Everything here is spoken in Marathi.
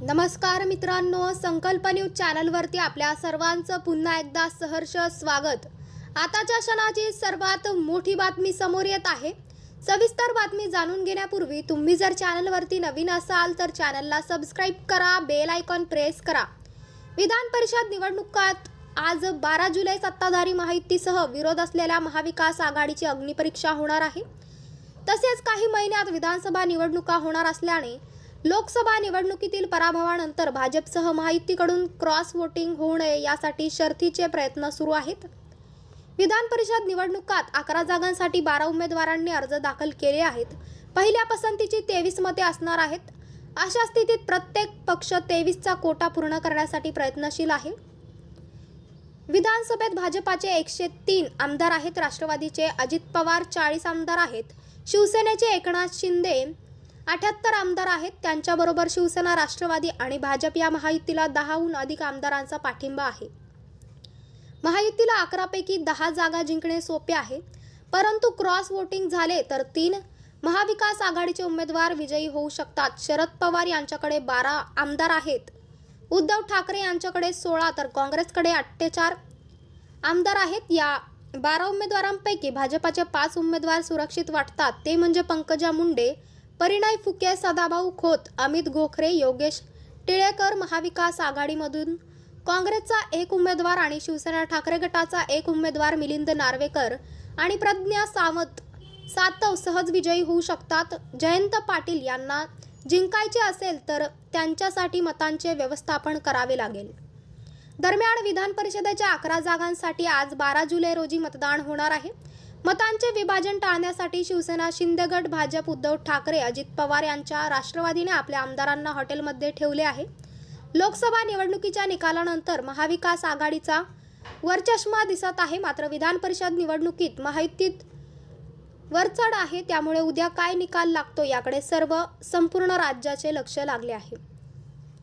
नमस्कार मित्रांनो संकल्प न्यूज चॅनलवरती आपल्या सर्वांचं पुन्हा एकदा सहर्ष स्वागत. आताच्या क्षणाची सर्वात मोठी बातमी समोर येत आहे. सविस्तर बातमी जाणून घेण्यापूर्वी तुम्ही जर चॅनलवरती नवीन असाल तर चॅनलला सबस्क्राईब करा बेल आयकॉन प्रेस करा. विधान परिषद निवडणुकात आज बारा जुलै सत्ताधारी माहितीसह विरोध असलेल्या महाविकास आघाडीची अग्निपरीक्षा होणार आहे. तसेच काही महिन्यात विधानसभा निवडणुका होणार असल्याने लोकसभा निवडणुकीतील पराभवानंतर भाजपसह महायुतीकडून क्रॉस वोटिंग होऊ नये यासाठी शर्थीचे प्रयत्न सुरू आहेत. विधान परिषद निवडणुकात अकरा जागांसाठी बारा उमेदवारांनी अर्ज दाखल केले आहेत. पहिल्या पसंतीची तेवीस मते असणार आहेत. अशा स्थितीत प्रत्येक पक्ष तेवीसचा कोटा पूर्ण करण्यासाठी प्रयत्नशील आहे. विधानसभेत भाजपाचे एकशे तीन आमदार आहेत. राष्ट्रवादीचे अजित पवार चाळीस आमदार आहेत. शिवसेनेचे एकनाथ शिंदे अठ्याहत्तर आमदार आहेत. त्यांच्याबरोबर शिवसेना राष्ट्रवादी आणि भाजप या महायुतीला दहाहून अधिक आमदारांचा पाठिंबा आहे. महायुतीला अकरापैकी दहा जागा जिंकणे सोपे आहे. परंतु क्रॉस वोटिंग झाले तर तीन. महाविकास आघाडीचे उमेदवार विजयी होऊ शकतात. शरद पवार यांच्याकडे बारा आमदार आहेत. उद्धव ठाकरे यांच्याकडे सोळा तर काँग्रेसकडे अठ्ठेचार आमदार आहेत. या बारा उमेदवारांपैकी भाजपाचे पाच उमेदवार सुरक्षित वाटतात. ते म्हणजे पंकजा मुंडे परिणय फुके सदाभाऊ खोत अमित गोखरे योगेश टिळेकर महाविकास आघाडीमधून काँग्रेसचा एक उमेदवार आणि शिवसेना ठाकरे गटाचा एक उमेदवार मिलिंद नार्वेकर आणि प्रज्ञा सावंत सातव सहज विजयी होऊ शकतात. जयंत पाटील यांना जिंकायचे असेल तर त्यांच्यासाठी मतांचे व्यवस्थापन करावे लागेल. दरम्यान विधान परिषदेच्या अकरा जागांसाठी आज बारा जुलै रोजी मतदान होणार आहे. मतांचे विभाजन टाळण्यासाठी शिवसेना शिंदेगड भाजप उद्धव ठाकरे अजित पवार यांच्या राष्ट्रवादीने आपल्या आमदारांना हॉटेलमध्ये ठेवले आहे. लोकसभा निवडणुकीच्या निकालानंतर महाविकास आघाडीचा वरचष्मा दिसत आहे. मात्र विधान परिषद निवडणुकीत महायुतीत वरचढ आहे. त्यामुळे उद्या काय निकाल लागतो याकडे सर्व संपूर्ण राज्याचे लक्ष लागले आहे.